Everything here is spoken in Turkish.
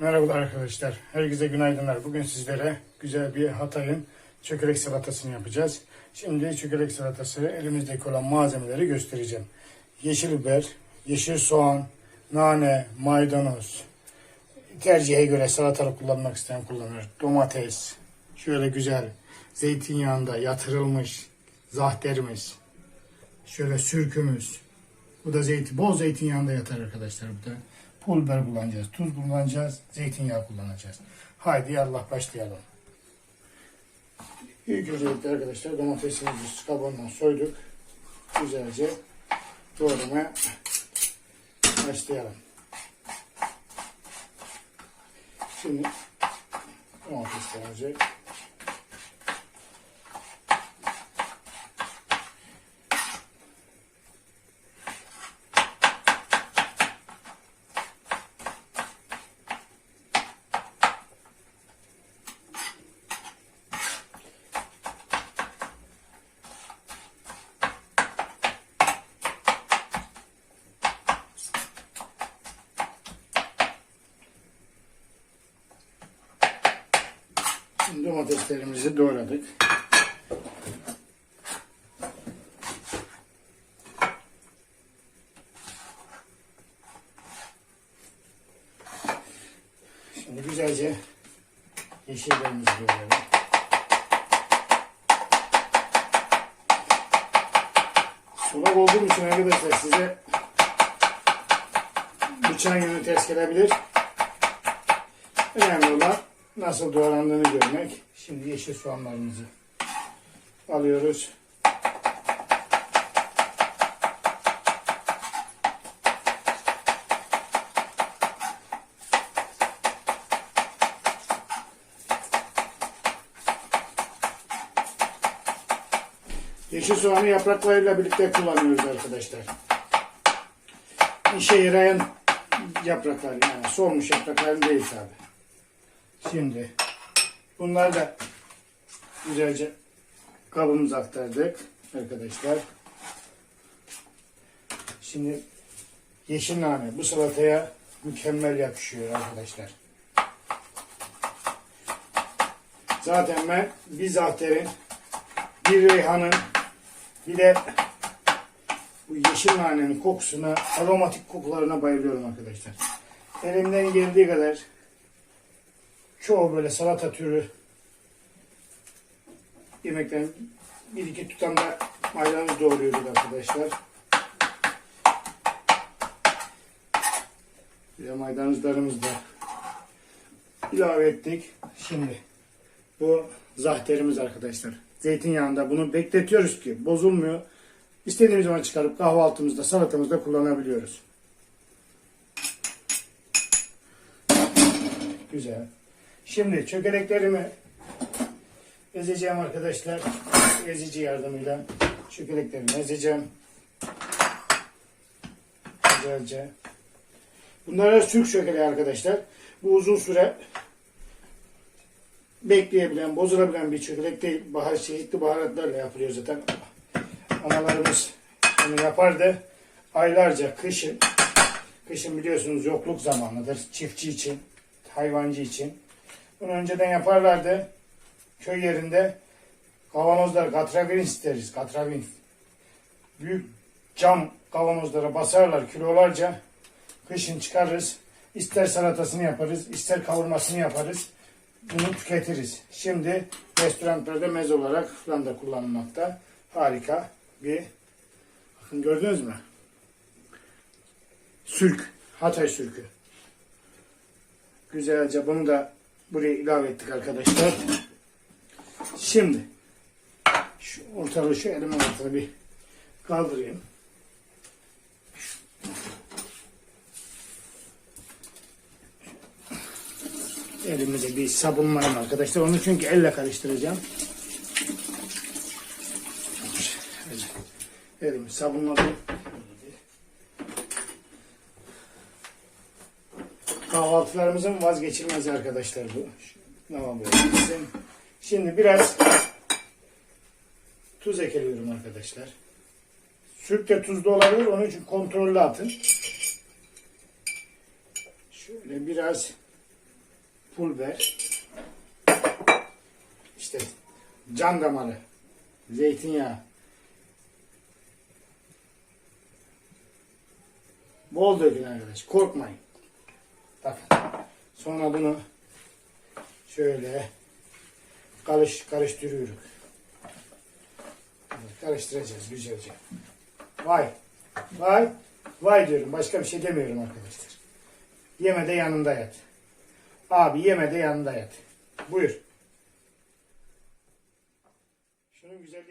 Merhabalar arkadaşlar. Herkese günaydınlar. Bugün sizlere güzel bir Hatay'ın çökelek salatasını yapacağız. Şimdi çökelek salatası elimizdeki olan malzemeleri göstereceğim. Yeşil biber, yeşil soğan, nane, maydanoz. Tercihe göre salatalık kullanmak isteyen kullanır. Domates, şöyle güzel zeytinyağında yatırılmış zahterimiz. Şöyle sürkümüz. Bu da zeytin, bol zeytinyağında yatar arkadaşlar bu da. Pul biber kullanacağız, tuz kullanacağız, zeytinyağı kullanacağız. Haydi Allah başlayalım. İlk öncelikle arkadaşlar domatesimizi kabuğundan soyduk. Güzelce doğramaya başlayalım. Şimdi domateslerimizi Şimdi domateslerimizi doğradık. Şimdi güzelce yeşillerimizi doğrayalım. Solak olduğum için arkadaşlar size bıçağın yönü ters gelebilir. Önemli olan nasıl doğrandığını görmek. Şimdi yeşil soğanlarımızı alıyoruz. Yeşil soğanı yapraklarıyla birlikte kullanıyoruz arkadaşlar. İşe yarayan yapraklar yani solmuş yapraklar değil tabi. Şimdi bunları da güzelce kabımıza aktardık arkadaşlar. Şimdi yeşil nane bu salataya mükemmel yakışıyor arkadaşlar. Zaten ben bir zahterin, bir reyhanın, bir de bu yeşil nanenin kokusuna, aromatik kokularına bayılıyorum arkadaşlar. Elimden geldiği kadar çoğu böyle salata türü yemekten bir iki tutam da maydanoz doğruyorduk arkadaşlar. Bir de maydanozlarımızı da ilave ettik. Şimdi bu zahterimiz arkadaşlar. Zeytinyağında bunu bekletiyoruz ki bozulmuyor. İstediğimiz zaman çıkarıp kahvaltımızda, salatamızda kullanabiliyoruz. Güzel. Şimdi çökeleklerimi ezeceğim arkadaşlar. Ezici yardımıyla çökeleklerimi ezeceğim. Güzelce. Bunlar Türk çökeleği arkadaşlar. Bu uzun süre bekleyebilen, bozulabilen bir çökelek değil. Bahar, çeşitli baharatlarla yapılıyor zaten. Analarımız bunu yapardı. Aylarca kışın, kışın biliyorsunuz yokluk zamanıdır. Çiftçi için, hayvancı için. Bunu önceden yaparlardı. Köy yerinde kavanozlar katravin isteriz. Katravin. Büyük cam kavanozlara basarlar kilolarca. Kışın çıkarırız. İster salatasını yaparız, ister kavurmasını yaparız. Bunu tüketiriz. Şimdi restoranlarda meze olarak falan da kullanılmakta. Harika bir bakın gördünüz mü? Sülk. Hatay sülkü. Güzelce bunu da buraya ilave ettik arkadaşlar. Şimdi şu ortalığı şu elimin altına bir kaldırayım. Elimi de bir sabunlayayım arkadaşlar. Onu çünkü elle karıştıracağım. Elimi sabunladım. Kahvaltılarımızın vazgeçilmezi arkadaşlar bu. Şimdi biraz tuz ekliyorum arkadaşlar. Süt de tuzlu olabilir. Onun için kontrollü atın. Şöyle biraz pul biber, işte can damarı, zeytinyağı, bol dökün arkadaş, korkmayın. Sonra bunu şöyle karış, karıştırıyoruz. Karıştıracağız güzelce. Vay, vay, vay diyorum. Başka bir şey demiyorum arkadaşlar. Yeme de yanında yat. Abi yeme de yanında yat. Buyur. Şunun güzelliği